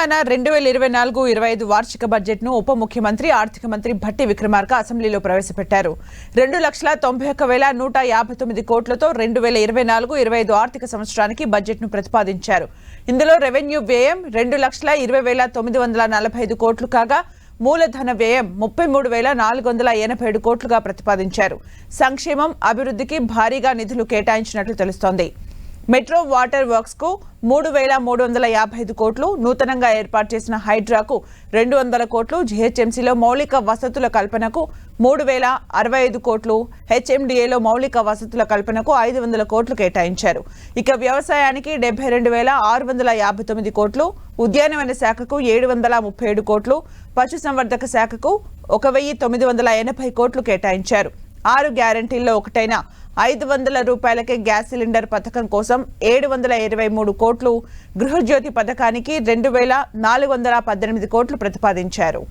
తెలంగాణ రెండు వేల ఇరవై నాలుగు ఇరవై ఐదు వార్షిక బడ్జెట్ను ఉప ముఖ్యమంత్రి ఆర్థిక మంత్రి భట్టి విక్రమార్క అసెంబ్లీలో ప్రవేశపెట్టారు. రెండు లక్షల తొంభై ఒక్క వేల నూట యాభై తొమ్మిది కోట్లతో రెండు వేల ఇరవై నాలుగు ఇరవై ఐదు ఆర్థిక సంవత్సరానికి బడ్జెట్ను ప్రతిపాదించారు. ఇందులో రెవెన్యూ వ్యయం రెండు లక్షల ఇరవై వేల తొమ్మిది వందల నలభై ఐదు కోట్లు కాగా మూలధన వ్యయం ముప్పై మూడు వేల నాలుగు వందల ఎనభై ఏడు కోట్లుగా ప్రతిపాదించారు. సంక్షేమం అభివృద్ధికి భారీగా నిధులు కేటాయించినట్లు తెలుస్తోంది. మెట్రో వాటర్ వర్క్స్కు మూడు వేల మూడు వందల యాభై ఐదు కోట్లు నూతనంగా ఏర్పాటు చేసిన హైడ్రాకు రెండు వందల కోట్లు జిహెచ్ఎంసీలో మౌలిక వసతుల కల్పనకు మూడు వేల అరవై ఐదు కోట్లు హెచ్ఎండిఏలో మౌలిక వసతుల కల్పనకు ఐదు వందల కోట్లు కేటాయించారు. ఇక వ్యవసాయానికి డెబ్బై రెండు వేల ఆరు వందల యాభై తొమ్మిది కోట్లు ఉద్యానవన శాఖకు ఏడు వందల ముప్పై ఏడు కోట్లు పశుసంవర్ధక శాఖకు ఒక వెయ్యి తొమ్మిది వందల ఎనభై కోట్లు కేటాయించారు. ఆరు గ్యారంటీల్లో ఒకటైన ఐదు వందల రూపాయలకే గ్యాస్ సిలిండర్ పథకం కోసం ఏడు వందల ఇరవై మూడు కోట్లు గృహజ్యోతి పథకానికి రెండు వేల నాలుగు వందల పద్దెనిమిది కోట్లు ప్రతిపాదించారు.